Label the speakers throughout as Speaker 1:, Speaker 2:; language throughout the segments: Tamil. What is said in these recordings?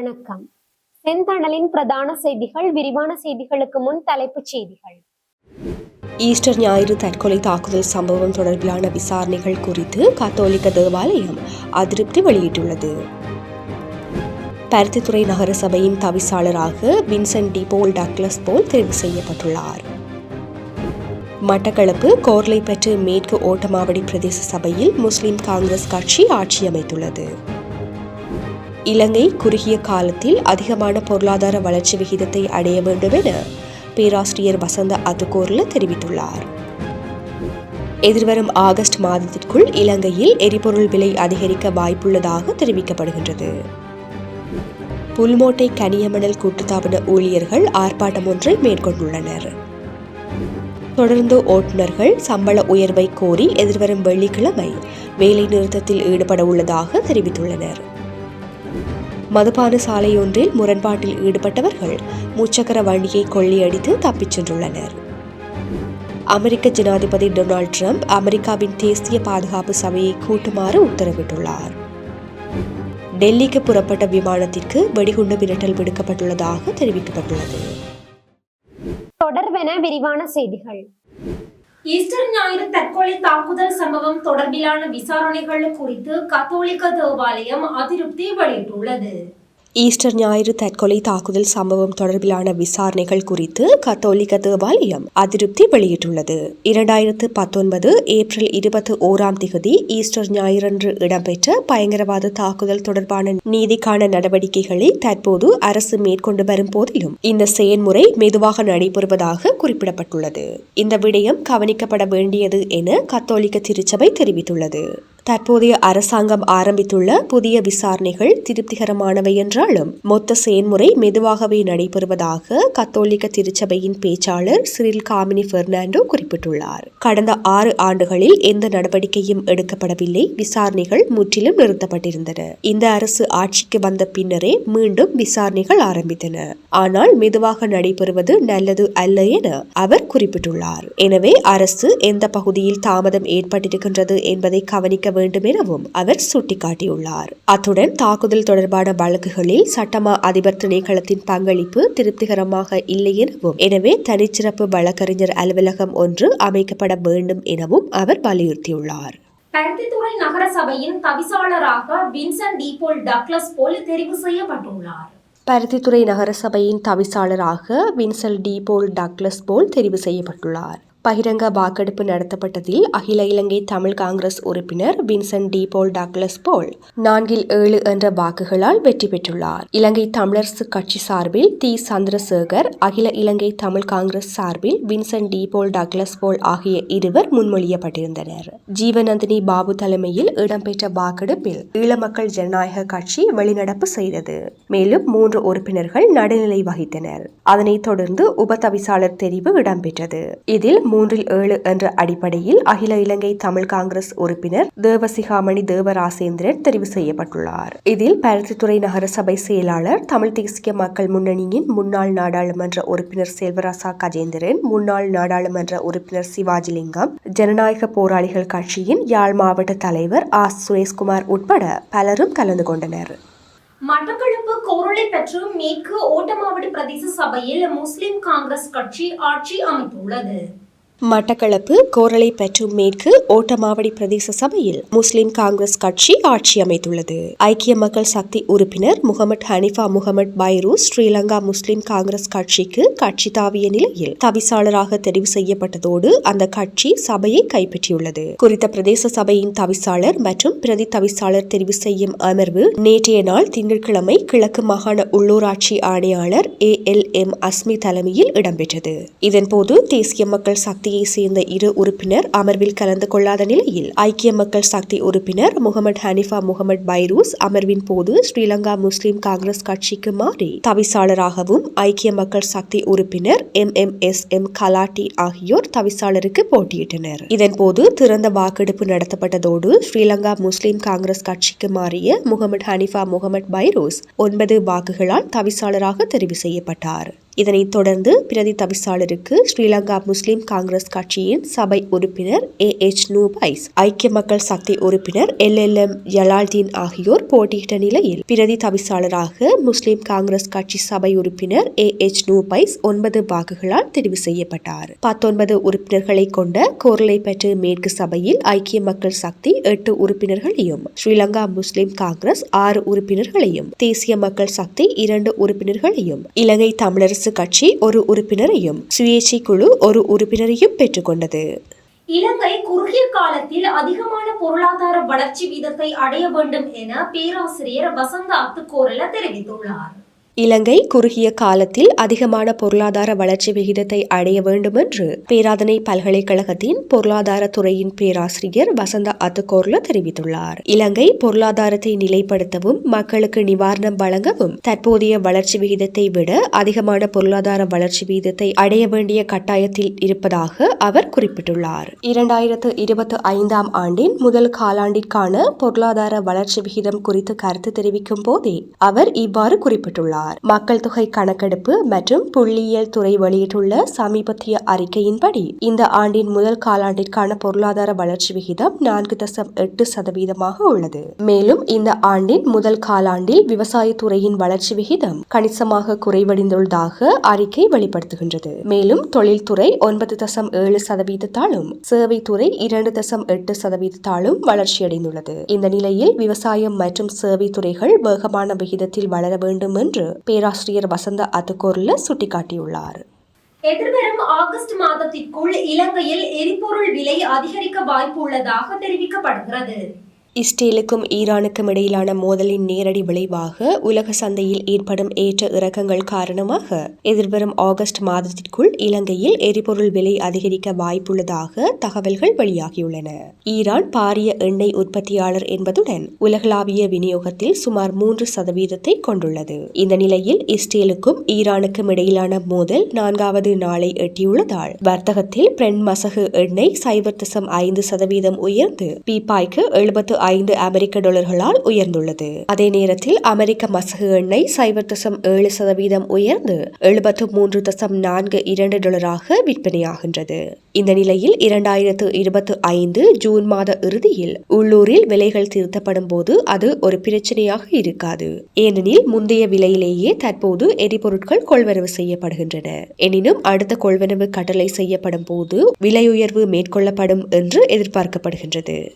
Speaker 1: வணக்கம். செந்தணலின் பிரதான செய்திகள் விரிவான செய்திகளுக்கு முன் தலைப்புச் செய்திகள்.
Speaker 2: ஈஸ்டர் ஞாயிறு தற்கொலை தாக்குதல் சம்பவம் தொடர்பிலான விசாரணைகள் குறித்து கத்தோலிக்க தேவாலயம் அதிருப்தி வெளியிட்டுள்ளது. பருத்தித்துறை நகரசபையின் தவிசாளராக வின்சென்ட் டிபோல் போல் போல் தேர்வு செய்யப்பட்டுள்ளார். மட்டக்களப்பு கோர்லைப்பற்று மேற்கு ஓட்டமாவடி பிரதேச சபையில் முஸ்லிம் காங்கிரஸ் கட்சி ஆட்சி அமைத்துள்ளது. இலங்கை குறுகிய காலத்தில் அதிகமான பொருளாதார வளர்ச்சி விகிதத்தை அடைய வேண்டும் என பேராசிரியர் வசந்த அதுகோர்ல தெரிவித்துள்ளார். எதிர்வரும் ஆகஸ்ட் மாதத்திற்குள் இலங்கையில் எரிபொருள் விலை அதிகரிக்க வாய்ப்புள்ளதாக தெரிவிக்கப்படுகின்றது. புல்மோட்டை கனியமணல் கூட்டுத்தாபன ஊழியர்கள் ஆர்ப்பாட்டம் ஒன்றை மேற்கொண்டுள்ளனர். தொடர்ந்து ஓட்டுநர்கள் சம்பள உயர்வை கோரி எதிர்வரும் வெள்ளிக்கிழமை வேலை நிறுத்தத்தில் ஈடுபட உள்ளதாக தெரிவித்துள்ளனர். மதுபான சாலையொன்றில் முரண்பாட்டில் ஈடுபட்டவர்கள் முச்சக்கர வண்டியை கொள்ளையடித்து தப்பிச் சென்றுள்ளனர். அமெரிக்க ஜனாதிபதி டொனால்ட் ட்ரம்ப் அமெரிக்காவின் தேசிய பாதுகாப்பு சபையை கூட்டுமாறு உத்தரவிட்டுள்ளார். டெல்லிக்கு புறப்பட்ட விமானத்திற்கு வெடிகுண்டு மிரட்டல் விடுக்கப்பட்டுள்ளதாக தெரிவிக்கப்பட்டுள்ளது.
Speaker 1: தொடர்பென விரிவான செய்திகள்.
Speaker 3: ஈஸ்டர் ஞாயிறு தற்கொலை தாக்குதல் சம்பவம் தொடர்பிலான விசாரணைகள் குறித்து கத்தோலிக்க தேவாலயம் அதிருப்தி வெளியிட்டுள்ளது.
Speaker 2: ஈஸ்டர் ஞாயிறு தற்கொலை தாக்குதல் சம்பவம் தொடர்பிலான விசாரணைகள் குறித்து கத்தோலிக்க தேவாலயம் அதிருப்தி வெளியிட்டுள்ளது. இரண்டாயிரத்து பத்தொன்பது ஏப்ரல் இருபத்தி ஓராம் திகதி ஈஸ்டர் ஞாயிறன்று இடம்பெற்ற பயங்கரவாத தாக்குதல் தொடர்பான நீதிக்கான நடவடிக்கைகளை தற்போது அரசு மேற்கொண்டு வரும் போதிலும் இந்த செயன்முறை மெதுவாக நடைபெறுவதாக குறிப்பிடப்பட்டுள்ளது. இந்த விடயம் கவனிக்கப்பட வேண்டியது என கத்தோலிக்க திருச்சபை தெரிவித்துள்ளது. தற்போதைய அரசாங்கம் ஆரம்பித்துள்ள புதிய விசாரணைகள் திருப்திகரமானவை என்றாலும் மொத்த செயன்முறை மெதுவாகவே நடைபெறுவதாக கத்தோலிக்க திருச்சபையின் பேச்சாளர் சிறில் காமினி பெர்னாண்டோ குறிப்பிட்டுள்ளார். கடந்த ஆறு ஆண்டுகளில் எந்த நடவடிக்கையும் எடுக்கப்படவில்லை. விசாரணைகள் முற்றிலும் நிறுத்தப்பட்டிருந்தன. இந்த அரசு ஆட்சிக்கு வந்த பின்னரே மீண்டும் விசாரணைகள் ஆரம்பித்தன. ஆனால் மெதுவாக நடைபெறுவது நல்லது அல்ல என அவர் குறிப்பிட்டுள்ளார். எனவே அரசு எந்த பகுதியில் தாமதம் ஏற்பட்டிருக்கின்றது என்பதை கவனிக்க வேண்டும் எனவும் அவர் சுட்டிக்காட்டியுள்ளார். அத்துடன் தாக்குதல் தொடர்பான வழக்குகளில் சட்டமா அதிபர் திணைக்களத்தின் பங்களிப்பு திருப்திகரமாக இல்லை எனவும் எனவே தனிச்சிறப்பு வழக்கறிஞர் அலுவலகம் ஒன்று அமைக்கப்பட வேண்டும் எனவும் அவர் வலியுறுத்தியுள்ளார்.
Speaker 3: பருத்தித்துறை நகர சபையின் தவிசாளராக வின்சென்ட் டீபோல் டக்ளஸ் போல் தெரிவு செய்யப்பட்டுள்ளார்.
Speaker 2: பருத்தித்துறை நகரசபையின் தவிசாளராக Vincent de Paul Douglas Paul தெரிவு செய்யப்பட்டுள்ளார். பகிரங்க வாக்கெடுப்பு நடத்தப்பட்டதில் அகில இலங்கை தமிழ் காங்கிரஸ் உறுப்பினர் Vincent de Paul Douglas Paul நான்கில் ஏழு என்ற வாக்குகளால் வெற்றி பெற்றுள்ளார். இலங்கை தமிழரசு கட்சி சார்பில் தி. சந்திரசேகர் அகில இலங்கை தமிழ் காங்கிரஸ் சார்பில் Vincent de Paul Douglas Paul ஆகிய இருவர் முன்மொழியப்பட்டிருந்தனர். ஜீவநந்தினி பாபு தலைமையில் இடம்பெற்ற வாக்கெடுப்பில் ஈழமக்கள் ஜனநாயக கட்சி வெளிநடப்பு செய்தது. மேலும் மூன்று உறுப்பினர்கள் நடுநிலை வகித்தனர். அதனைத் தொடர்ந்து உபதவிசாளர் தெரிவு இடம்பெற்றது. இதில் மூன்றில் ஏழு என்ற அடிப்படையில் அகில இலங்கை தமிழ் காங்கிரஸ் உறுப்பினர் தேவசிகாமணி தேவராசேந்திரன் தெரிவு செய்யப்பட்டுள்ளார். இதில் பருத்தித்துறை நகரசபை செயலாளர் தமிழ் தேசிய மக்கள் முன்னணியின் முன்னாள் நாடாளுமன்ற உறுப்பினர் செல்வராசா கஜேந்திரன் முன்னாள் நாடாளுமன்ற உறுப்பினர் சிவாஜிலிங்கம் ஜனநாயக போராளிகள் கட்சியின் யாழ் மாவட்ட தலைவர் ஆர் சுரேஷ்குமார் உட்பட பலரும் கலந்து கொண்டனர்.
Speaker 3: மட்டக்களப்பு கோரளை பெற்று மேற்கு ஓட்டமாவடி பிரதேச சபையில் முஸ்லிம் காங்கிரஸ் கட்சி ஆட்சி அமைத்துள்ளது.
Speaker 2: மட்டக்களப்பு கோரளை பெற்றும் மேற்கு ஓட்டமாவடி பிரதேச சபையில் முஸ்லிம் காங்கிரஸ் கட்சி ஆட்சி அமைத்துள்ளது. ஐக்கிய மக்கள் சக்தி உறுப்பினர் முகமது ஹனிஃபா முகமது பைரு ஸ்ரீலங்கா முஸ்லிம் காங்கிரஸ் கட்சிக்கு கட்சி தாவிய நிலையில் தவிசாளராக தெரிவு செய்யப்பட்டதோடு அந்த கட்சி சபையை கைப்பற்றியுள்ளது. குறித்த பிரதேச சபையின் தவிசாளர் மற்றும் பிரதி தவிசாளர் தெரிவு செய்யும் அமர்வு நேற்றைய நாள் திங்கட்கிழமை கிழக்கு மாகாண உள்ளூராட்சி ஆணையாளர் ஏ எல் எம் அஸ்மி தலைமையில் இடம்பெற்றது. இதன்போது தேசிய மக்கள் சக்தி சக்தியை சேர்ந்த இரு உறுப்பினர் அமர்வில் கலந்து கொள்ளாத நிலையில் ஐக்கிய மக்கள் சக்தி உறுப்பினர் முகமது ஹனிஃபா முகமது பைரூஸ் அமர்வின் போது ஸ்ரீலங்கா முஸ்லிம் காங்கிரஸ் கட்சிக்கு மாறி தவிசாளராகவும் ஐக்கிய மக்கள் சக்தி உறுப்பினர் எம். எம். எஸ். எம். கலாட்டி ஆகியோர் தவிசாளருக்கு போட்டியிட்டனர். இதன்போது திறந்த வாக்கெடுப்பு நடத்தப்பட்டதோடு ஸ்ரீலங்கா முஸ்லிம் காங்கிரஸ் கட்சிக்கு மாறிய முகமது ஹனிஃபா முகமது பைரோஸ் ஒன்பது வாக்குகளால் தவிசாளராக தெரிவு செய்யப்பட்டார். இதனைத் தொடர்ந்து பிரதி தவிசாளருக்கு ஸ்ரீலங்கா முஸ்லிம் காங்கிரஸ் கட்சியின் சபை உறுப்பினர் ஏ எச் நூபைஸ் ஐக்கிய மக்கள் சக்தி உறுப்பினர் எல் எல் எம் ஜலால்தீன் ஆகியோர் போட்டியிட்ட நிலையில் பிரதி தவிசாளராக முஸ்லிம் காங்கிரஸ் கட்சி சபை உறுப்பினர் ஏ எச் நூபைஸ் ஒன்பது வாக்குகளால் தெரிவு செய்யப்பட்டார். பத்தொன்பது உறுப்பினர்களை கொண்ட கோர்லைப்பற்று மேற்கு சபையில் ஐக்கிய மக்கள் சக்தி எட்டு உறுப்பினர்களையும் ஸ்ரீலங்கா முஸ்லிம் காங்கிரஸ் ஆறு உறுப்பினர்களையும் தேசிய மக்கள் சக்தி இரண்டு உறுப்பினர்களையும் இலங்கை தமிழரசு கட்சி ஒரு உறுப்பினரையும் சுயேட்சை குழு ஒரு உறுப்பினரையும் பெற்றுக்கொண்டது.
Speaker 3: இலங்கை குறுகிய காலத்தில் அதிகமான பொருளாதார வளர்ச்சி வீதத்தை அடைய வேண்டும் என பேராசிரியர் வசந்த அத்துக்கோரல தெரிவித்துள்ளார்.
Speaker 2: இலங்கை குறுகிய காலத்தில் அதிகமான பொருளாதார வளர்ச்சி விகிதத்தை அடைய வேண்டும் என்று பேராதனை பல்கலைக்கழகத்தின் பொருளாதார துறையின் பேராசிரியர் வசந்த அத்துக்கோர்ல தெரிவித்துள்ளார். இலங்கை பொருளாதாரத்தை நிலைப்படுத்தவும் மக்களுக்கு நிவாரணம் வழங்கவும் தற்போதைய வளர்ச்சி விகிதத்தை விட அதிகமான பொருளாதார வளர்ச்சி விகிதத்தை அடைய வேண்டிய கட்டாயத்தில் இருப்பதாக அவர் குறிப்பிட்டுள்ளார். இரண்டாயிரத்து இருபத்தி ஐந்தாம் ஆண்டின் முதல் காலாண்டிற்கான பொருளாதார வளர்ச்சி விகிதம் குறித்து கருத்து தெரிவிக்கும் போதே அவர் இவ்வாறு குறிப்பிட்டுள்ளார். மக்கள் தொகை கணக்கெடுப்பு மற்றும் புள்ளியியல் துறை வெளியிட்டுள்ள சமீபத்திய அறிக்கையின்படி இந்த ஆண்டின் முதல் காலாண்டிற்கான பொருளாதார வளர்ச்சி விகிதம் நான்கு தசம் எட்டு சதவீதமாக உள்ளது. மேலும் இந்த ஆண்டின் முதல் காலாண்டில் விவசாயத்துறையின் வளர்ச்சி விகிதம் கணிசமாக குறைவடைந்துள்ளதாக அறிக்கை வெளிப்படுத்துகின்றது. மேலும் தொழில்துறை ஒன்பது தசம் ஏழு சதவீதத்தாலும் சேவைத்துறை இரண்டு தசம் எட்டு சதவீதத்தாலும் வளர்ச்சியடைந்துள்ளது. இந்த நிலையில் விவசாயம் மற்றும் சேவை துறைகள் வேகமான விகிதத்தில் வளர வேண்டும் என்று பேராசிரியர் வசந்த அதுகோர்ல சுட்டிக்காட்டியுள்ளார்.
Speaker 3: எதிர்வரும் ஆகஸ்ட் மாதத்திற்குள் இலங்கையில் எரிபொருள் விலை அதிகரிக்க வாய்ப்பு உள்ளதாக தெரிவிக்கப்படுகிறது.
Speaker 2: இஸ்ரேலுக்கும் ஈரானுக்கும் இடையிலான மோதலின் நேரடி விளைவாக உலக சந்தையில் ஏற்படும் ஏற்ற இறக்கங்கள் காரணமாக எதிர்வரும் ஆகஸ்ட் மாதத்திற்குள் இலங்கையில் எரிபொருள் விலை அதிகரிக்க வாய்ப்புள்ளதாக தகவல்கள் வெளியாகியுள்ளன. ஈரான் பாரிய எண்ணெய் உற்பத்தியாளர் என்பதுடன் உலகளாவிய விநியோகத்தில் சுமார் மூன்று சதவீதத்தை கொண்டுள்ளது. இந்த நிலையில் இஸ்ரேலுக்கும் ஈரானுக்கும் இடையிலான மோதல் நான்காவது நாளை எட்டியுள்ளதால் வர்த்தகத்தில் பிரெண்ட் மசகு எண்ணெய் சைபர் திசம் ஐந்து சதவீதம் உயர்ந்து பீப்பாய்க்கு எழுபத்து ஐந்து அமெரிக்க டாலர்களால் உயர்ந்துள்ளது. அதே நேரத்தில் அமெரிக்க மசகு எண்ணெய் சைபர் தசம் ஏழு சதவீதம் உயர்ந்து எழுபத்து மூன்று தசம் நான்கு இரண்டு டாலராக விற்பனையாகின்றது. இந்த நிலையில் இரண்டாயிரத்து இருபத்து ஐந்து ஜூன் மாத இறுதியில் உள்ளூரில் விலைகள் திருத்தப்படும் போது அது ஒரு பிரச்சனையாக இருக்காது. ஏனெனில் முந்தைய விலையிலேயே தற்போது எரிபொருட்கள் கொள்வரவு செய்யப்படுகின்றன. எனினும் அடுத்த கொள்வனவு கட்டளை செய்யப்படும் போது விலை உயர்வு மேற்கொள்ளப்படும் என்று எதிர்பார்க்கப்படுகின்றது.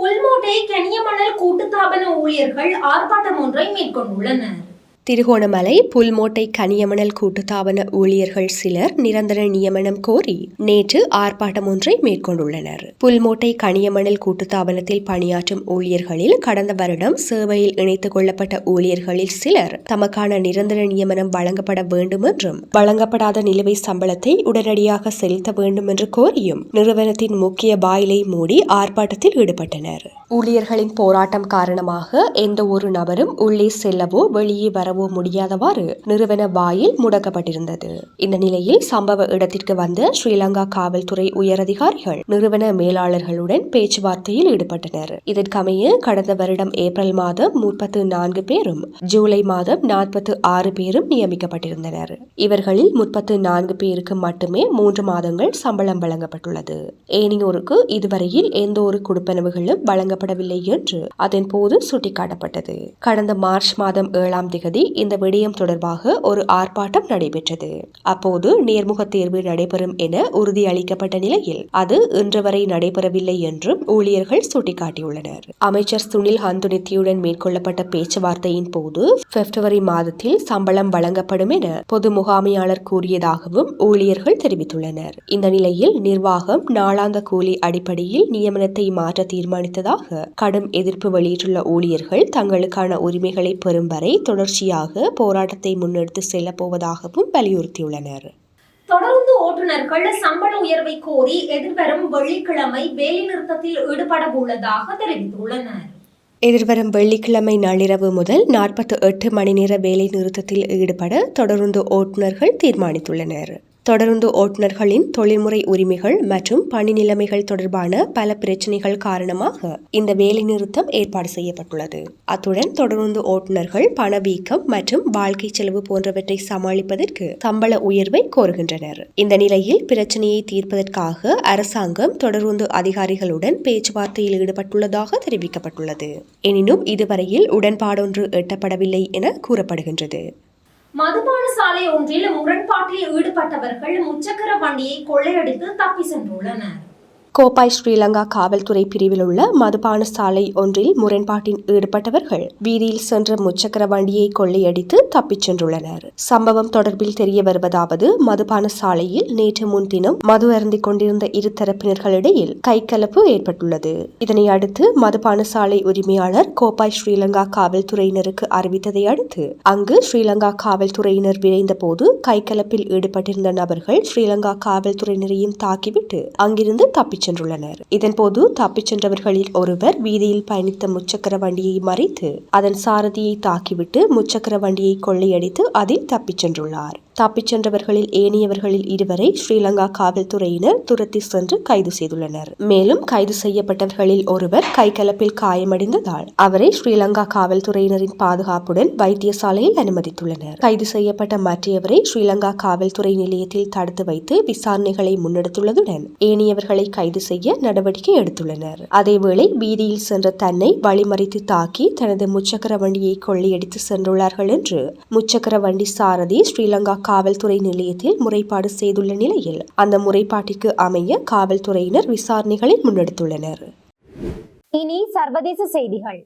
Speaker 3: புல்மோட்டை கனியமணல் கூட்டுத்தாபன ஊழியர்கள் ஆர்ப்பாட்டம் ஒன்றை மேற்கொண்டுள்ளனர்.
Speaker 2: திருகோணமலை புல்மோட்டை கனியமணல் கூட்டுத்தாபன ஊழியர்கள் சிலர் நிரந்தர நியமனம் கோரி நேற்று ஆர்ப்பாட்டம் ஒன்றை மேற்கொண்டுள்ளனர். புல்மோட்டை கனியமணல் கூட்டுத்தாபனத்தில் பணியாற்றும் ஊழியர்களில் கடந்த வருடம் சேவையில் இணைத்துக் கொள்ளப்பட்ட ஊழியர்களில் சிலர் தமக்கான நிரந்தர நியமனம் வழங்கப்பட வேண்டும் என்றும் வழங்கப்படாத நிலுவை சம்பளத்தை உடனடியாக செலுத்த வேண்டும் என்று கோரியும் நிறுவனத்தின் முக்கிய வாயிலை மூடி ஆர்ப்பாட்டத்தில் ஈடுபட்டனர். ஊழியர்களின் போராட்டம் காரணமாக எந்த ஒரு நபரும் உள்ளே செல்லவோ வெளியே வர வரவோ முடியாதவாறு நிறுவன வாயில் முடக்கப்பட்டிருந்தது. இந்த நிலையில் சம்பவ இடத்திற்கு வந்த ஸ்ரீலங்கா காவல்துறை உயரதிகாரிகள் நிறுவன மேலாளர்களுடன் பேச்சுவார்த்தையில் ஈடுபட்டனர். இதற்கமைய கடந்த வருடம் ஏப்ரல் மாதம் முப்பத்து நான்கு பேரும் ஜூலை மாதம் நாற்பத்து ஆறு பேரும் நியமிக்கப்பட்டிருந்தனர். இவர்களில் முப்பத்து நான்கு பேருக்கு மட்டுமே மூன்று மாதங்கள் சம்பளம் வழங்கப்பட்டுள்ளது. ஏனையோருக்கு இதுவரையில் எந்த ஒரு கொடுப்பனவுகளும் வழங்கப்படவில்லை என்று அதன் போது சுட்டிக்காட்டப்பட்டது. கடந்த மார்ச் மாதம் ஏழாம் திகதி இந்த விடயம் தொடர்பாக ஒரு ஆர்ப்பாட்டம் நடைபெற்றது. அப்போது நேர்முக தேர்வு நடைபெறும் என உறுதியளிக்கப்பட்ட நிலையில் அது இன்று வரை நடைபெறவில்லை என்றும் ஊழியர்கள் சுட்டிக்காட்டியுள்ளனர். அமைச்சர் சுனில் ஹந்துனித்தியுடன் மேற்கொள்ளப்பட்ட பேச்சுவார்த்தையின் போது பிப்ரவரி மாதத்தில் சம்பளம் வழங்கப்படும் என பொது முகாமையாளர் கூறியதாகவும் ஊழியர்கள் தெரிவித்துள்ளனர். இந்த நிலையில் நிர்வாகம் நாளாந்த கூலி அடிப்படையில் நியமனத்தை மாற்ற தீர்மானித்ததாக கடும் எதிர்ப்பு வெளியிட்டுள்ள ஊழியர்கள் தங்களுக்கான உரிமைகளை பெறும் வரை தொடர்ச்சியாக போராட்டத்தை முன்னெடுத்து செல்லப் போவதாகவும் வலியுறுத்தியுள்ளனர்.
Speaker 3: தொடர்ந்து ஓட்டுநர்கள் சம்பள உயர்வை கோரி எதிர்வரும் வெள்ளிக்கிழமை வேலைநிறுத்தத்தில் ஈடுபட உள்ளதாக தெரிவித்துள்ளனர்.
Speaker 2: எதிர்வரும் வெள்ளிக்கிழமை நள்ளிரவு முதல் நாற்பத்தி எட்டு மணி நேர வேலை நிறுத்தத்தில் ஈடுபட தொடர்ந்து ஓட்டுநர்கள் தீர்மானித்துள்ளனர். தொடர்ந்து ஓட்டுநர்களின் தொழில்முறை உரிமைகள் மற்றும் பணி நிலைமைகள் தொடர்பான பல பிரச்சினைகள் காரணமாக இந்த வேலைநிறுத்தம் ஏற்பாடு செய்யப்பட்டுள்ளது. அத்துடன் தொடர்ந்து ஓட்டுநர்கள் பணவீக்கம் மற்றும் வாழ்க்கை செலவு போன்றவற்றை சமாளிப்பதற்கு சம்பள உயர்வை கோருகின்றனர். இந்த நிலையில் பிரச்சனையை தீர்ப்பதற்காக அரசாங்கம் தொடர்ந்து அதிகாரிகளுடன் பேச்சுவார்த்தையில் ஈடுபட்டுள்ளதாக தெரிவிக்கப்பட்டுள்ளது. எனினும் இதுவரையில் உடன்பாடொன்று எட்டப்படவில்லை என கூறப்படுகின்றது.
Speaker 3: மதுபான சாலை ஒன்றில் முரண்பாட்டில் ஈடுபட்டவர்கள் முச்சக்கர வண்டியை கொள்ளையடித்து தப்பி சென்றுள்ளனர்.
Speaker 2: கோப்பாய் ஸ்ரீலங்கா காவல்துறை பிரிவில் உள்ள மதுபான சாலை ஒன்றில் முரண்பாட்டில் ஈடுபட்டவர்கள் வீதியில் சென்ற முச்சக்கர வண்டியை கொள்ளையடித்து தப்பிச் சென்றுள்ளனர். சம்பவம் தொடர்பில் தெரிய வருவதாவது மதுபான சாலையில் நேற்று முன்தினம் மது அருந்திக் கொண்டிருந்த இரு தரப்பினர்களிடையில் கைகலப்பு ஏற்பட்டுள்ளது. இதனை அடுத்து மதுபான சாலை உரிமையாளர் கோப்பாய் ஸ்ரீலங்கா காவல்துறையினருக்கு அறிவித்ததை அடுத்து அங்கு ஸ்ரீலங்கா காவல்துறையினர் விரைந்த போது கைகலப்பில் ஈடுபட்டிருந்த நபர்கள் ஸ்ரீலங்கா காவல்துறையினரையும் தாக்கிவிட்டு அங்கிருந்து தப்பிச் சென்றுள்ளனர் இதன்போது தப்பிச் சென்றவர்களில் ஒருவர் வீதியில் பயணித்த முச்சக்கர வண்டியை மறைத்து அதன் சாரதியை தாக்கிவிட்டு முச்சக்கர வண்டியை கொள்ளையடித்து அதில் தப்பிச் சென்றுள்ளார். தப்பிச் சென்றவர்களில் ஏனையவர்களில் இருவரை ஸ்ரீலங்கா காவல்துறையினர் துரத்தி சென்று கைது செய்துள்ளனர். மேலும் கைது செய்யப்பட்டவர்களில் ஒருவர் கைகலப்பில் காயமடைந்ததால் அவரை ஸ்ரீலங்கா காவல்துறையினரின் பாதுகாப்புடன் வைத்தியசாலையில் அனுமதித்துள்ளனர். கைது செய்யப்பட்ட மற்றையவரை ஸ்ரீலங்கா காவல்துறை நிலையத்தில் தடுத்து வைத்து விசாரணைகளை முன்னெடுத்துள்ளதுடன் ஏனையவர்களை கைது செய்ய நடவடிக்கை எடுத்துள்ளனர். அதேவேளை வீதியில் சென்ற தன்னை வழிமறித்து தாக்கி தனது முச்சக்கர வண்டியை கொள்ளையடித்து சென்றுள்ளார்கள் என்று முச்சக்கர வண்டி சாரதி ஸ்ரீலங்கா காவல்துறை நிலையத்தில் முறைப்பாடு செய்துள்ள நிலையில் அந்த முறைப்பாட்டிற்கு அமைய காவல்துறையினர் விசாரணைகளை முன்னெடுத்துள்ளனர்.
Speaker 1: இனி சர்வதேச செய்திகள்.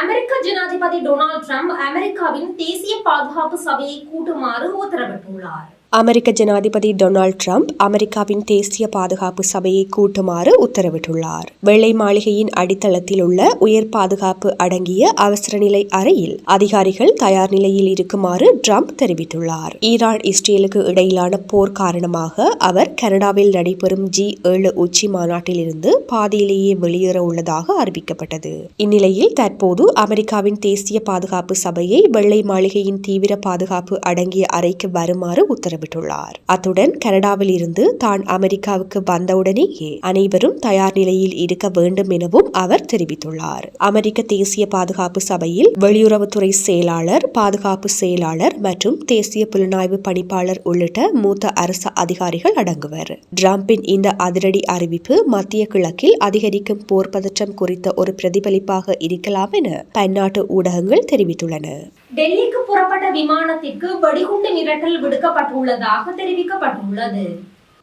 Speaker 3: அமெரிக்க ஜனாதிபதி டொனால்ட் ட்ரம்ப் அமெரிக்காவின் தேசிய பாதுகாப்பு சபையை கூட்டுமாறு உத்தரவிட்டுள்ளார்.
Speaker 2: அமெரிக்க ஜனாதிபதி டொனால்ட் ட்ரம்ப் அமெரிக்காவின் தேசிய பாதுகாப்பு சபையை கூட்டுமாறு உத்தரவிட்டுள்ளார். வெள்ளை மாளிகையின் அடித்தளத்தில் உள்ள உயர் பாதுகாப்பு அடங்கிய அவசர நிலை அறையில் அதிகாரிகள் தயார் நிலையில் இருக்குமாறு ட்ரம்ப் தெரிவித்துள்ளார். ஈரான் இஸ்ரேலுக்கு இடையிலான போர் காரணமாக அவர் கனடாவில் நடைபெறும் ஜி ஏழு உச்சி மாநாட்டிலிருந்து பாதியிலேயே வெளியேற உள்ளதாக அறிவிக்கப்பட்டது. இந்நிலையில் தற்போது அமெரிக்காவின் தேசிய பாதுகாப்பு சபையை வெள்ளை மாளிகையின் தீவிர பாதுகாப்பு அடங்கிய அறைக்கு வருமாறு உத்தரவிட்டுள்ளார் அத்துடன் கனடாவில் இருந்து தான் அமெரிக்காவுக்கு வந்தவுடனேயே அனைவரும் தயார் நிலையில் இருக்க வேண்டும் எனவும் அவர் தெரிவித்துள்ளார். அமெரிக்க தேசிய பாதுகாப்பு சபையில் வெளியுறவுத்துறை செயலாளர் பாதுகாப்பு செயலாளர் மற்றும் தேசிய புலனாய்வு பணிப்பாளர் உள்ளிட்ட மூத்த அரசு அதிகாரிகள் அடங்குவர். டிரம்பின் இந்த அதிரடி அறிவிப்பு மத்திய கிழக்கில் அதிகரிக்கும் போர் பதற்றம் குறித்த ஒரு பிரதிபலிப்பாக இருக்கலாம் என பன்னாட்டு ஊடகங்கள் தெரிவித்துள்ளன.
Speaker 3: டெல்லிக்கு புறப்பட்ட விமானத்திற்கு வெடிகுண்டு மிரட்டல் விடுக்கப்பட்டுள்ளதாக தெரிவிக்கப்பட்டுள்ளது.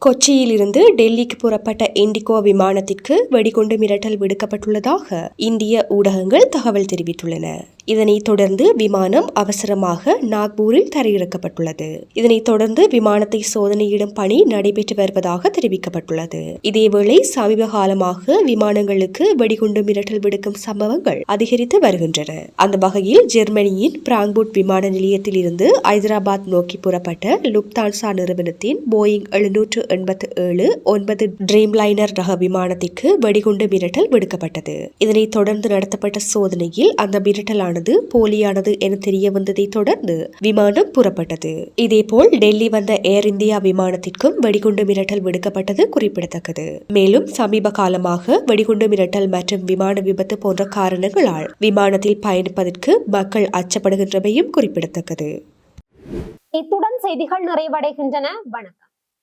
Speaker 2: கொச்சியிலிருந்து டெல்லிக்கு புறப்பட்ட இண்டிகோ விமானத்திற்கு வெடிகுண்டு மிரட்டல் விடுக்கப்பட்டுள்ளதாக இந்திய ஊடகங்கள் தகவல் தெரிவித்துள்ளன. இதனைத் தொடர்ந்து விமானம் அவசரமாக நாக்பூரில் தரையிறக்கப்பட்டுள்ளது. இதனைத் தொடர்ந்து விமானத்தை சோதனையிடும் பணி நடைபெற்று வருவதாக தெரிவிக்கப்பட்டுள்ளது. இதேவேளை சமீப காலமாக விமானங்களுக்கு வெடிகுண்டு மிரட்டல் விடுக்கும் சம்பவங்கள் அதிகரித்து வருகின்றன. அந்த வகையில் ஜெர்மனியின் பிராங்பூட் விமான நிலையத்தில் இருந்து ஐதராபாத் நோக்கி புறப்பட்ட லுப்தான்சா நிறுவனத்தின் போயிங் எழுநூற்று எண்பத்து ஏழு ஒன்பது ட்ரீம் லைனர் ரக விமானத்திற்கு வெடிகுண்டு மிரட்டல் விடுக்கப்பட்டது. இதனைத் தொடர்ந்து நடத்தப்பட்ட சோதனையில் அந்த மிரட்டலான விமானமானது போலியானது என தெரிய வந்ததை தொடர்ந்து விமானம் புறப்பட்டது. இதேபோல் டெல்லி வந்த ஏர் இந்தியா விமானத்திற்கும் வெடிகுண்டு மிரட்டல் விடுக்கப்பட்டது குறிப்பிடத்தக்கது. மேலும் சமீப காலமாக வெடிகுண்டு மிரட்டல் மற்றும் விமான விபத்து போன்ற காரணங்களால் விமானத்தில் பயணிப்பதற்கு மக்கள் அச்சப்படுகின்றமையும் குறிப்பிடத்தக்கது.
Speaker 1: இத்துடன் செய்திகள் நிறைவடைகின்றன. வணக்கம்.